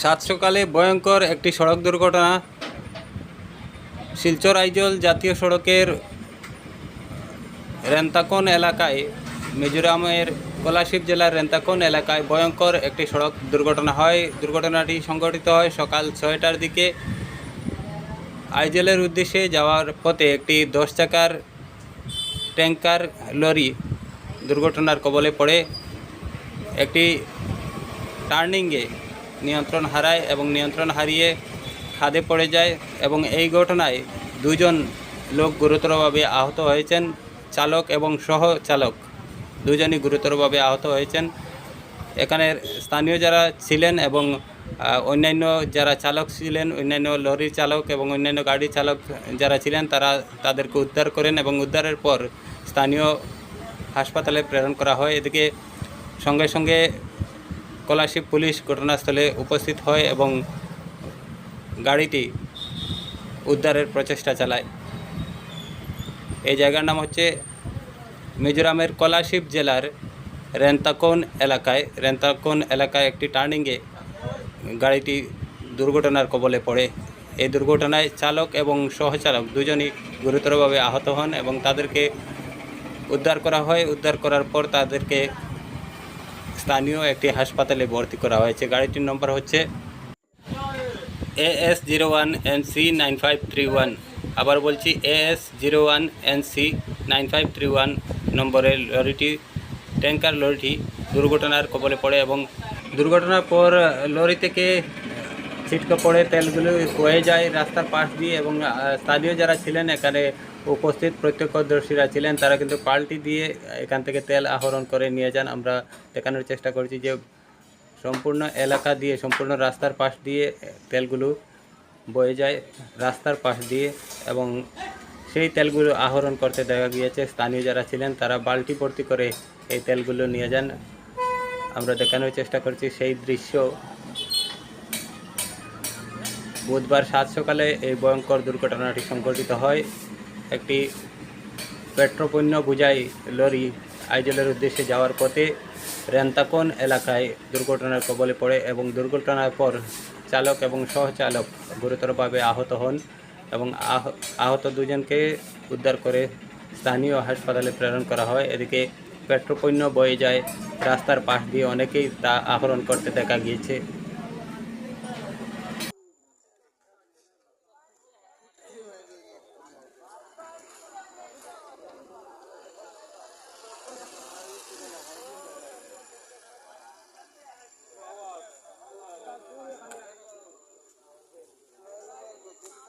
সাত সকালে ভয়ঙ্কর একটি সড়ক দুর্ঘটনা। শিলচর আইজল জাতীয় সড়কের রেন্তাকন এলাকায়, মিজোরামের কোলাশিব জেলার রেন্তাকন এলাকায় ভয়ঙ্কর একটি সড়ক দুর্ঘটনা হয়। দুর্ঘটনাটি সংঘটিত হয় সকাল ছয়টার দিকে। আইজলের উদ্দেশ্যে যাওয়ার পথে একটি দশ চাকার ট্যাঙ্কার লরি দুর্ঘটনার কবলে পড়ে। একটি টার্নিংয়ে নিয়ন্ত্রণ হারায় এবং নিয়ন্ত্রণ হারিয়ে খাদে পড়ে যায় এবং এই ঘটনায় দুজন লোক গুরুতরভাবে আহত হয়েছেন, চালক এবং সহ চালক দুজনই গুরুতরভাবে আহত হয়েছেন। এখানের স্থানীয় যারা ছিলেন এবং অন্যান্য যারা চালক ছিলেন, অন্যান্য লরির চালক এবং অন্যান্য গাড়ির চালক যারা ছিলেন, তারা তাদেরকে উদ্ধার করেন এবং উদ্ধারের পর স্থানীয় হাসপাতালে প্রেরণ করা হয়। এদিকে সঙ্গে সঙ্গে কলাশিব পুলিশ ঘটনাস্থলে উপস্থিত হয় এবং গাড়িটি উদ্ধারের প্রচেষ্টা চালায়। এই জায়গার নাম হচ্ছে মিজোরামের কলাশিব জেলার রেন্তাকোন এলাকায়। রেন্তাকোন এলাকায় একটি টার্নিংয়ে গাড়িটি দুর্ঘটনার কবলে পড়ে। এই দুর্ঘটনায় চালক এবং সহচালক দুজনই গুরুতরভাবে আহত হন এবং তাদেরকে উদ্ধার করা হয়। উদ্ধার করার পর তাদেরকে স্থানীয় একটি হাসপাতালে ভর্তি করা হয়েছে। গাড়িটির নম্বর হচ্ছে A S zero one N C nine five three one আবার বলছি A S zero one N C nine five three one নম্বরের লরিটি ট্যাঙ্কার লরিটি দুর্ঘটনার কবলে পড়ে এবং দুর্ঘটনার পর লরি থেকে ছিটকে পড়ে, তেলগুলো বয়ে যায় রাস্তার পাশ দিয়ে এবং স্থানীয় যারা ছিলেন এখানে উপস্থিত প্রত্যক্ষদর্শীরা ছিলেন, তারা কিন্তু পাল্টি দিয়ে এখান থেকে তেল আহরণ করে নিয়ে যান। আমরা দেখানোর চেষ্টা করছি যে সম্পূর্ণ এলাকা দিয়ে, সম্পূর্ণ রাস্তার পাশ দিয়ে তেলগুলো বয়ে যায়, রাস্তার পাশ দিয়ে এবং সেই তেলগুলো আহরণ করতে দেখা গিয়েছে। স্থানীয় যারা ছিলেন, তারা বালতি ভর্তি করে এই তেলগুলো নিয়ে যান। আমরা দেখানোর চেষ্টা করছি সেই দৃশ্য। বুধবার সাত সকালে এই ভয়ঙ্কর দুর্ঘটনাটি সংঘটিত হয়। একটি পেট্রোপণ্য বোঝাই লরি আইজলের উদ্দেশ্যে যাওয়ার পথে রেন্তাকন এলাকায় দুর্ঘটনার কবলে পড়ে এবং দুর্ঘটনার পর চালক এবং সহচালক গুরুতরভাবে আহত হন এবং আহত দুজনকে উদ্ধার করে স্থানীয় হাসপাতালে প্রেরণ করা হয়। এদিকে পেট্রোপণ্য বয়ে যায় রাস্তার পাশ দিয়ে অনেকেই তা আহরণ করতে দেখা গিয়েছে।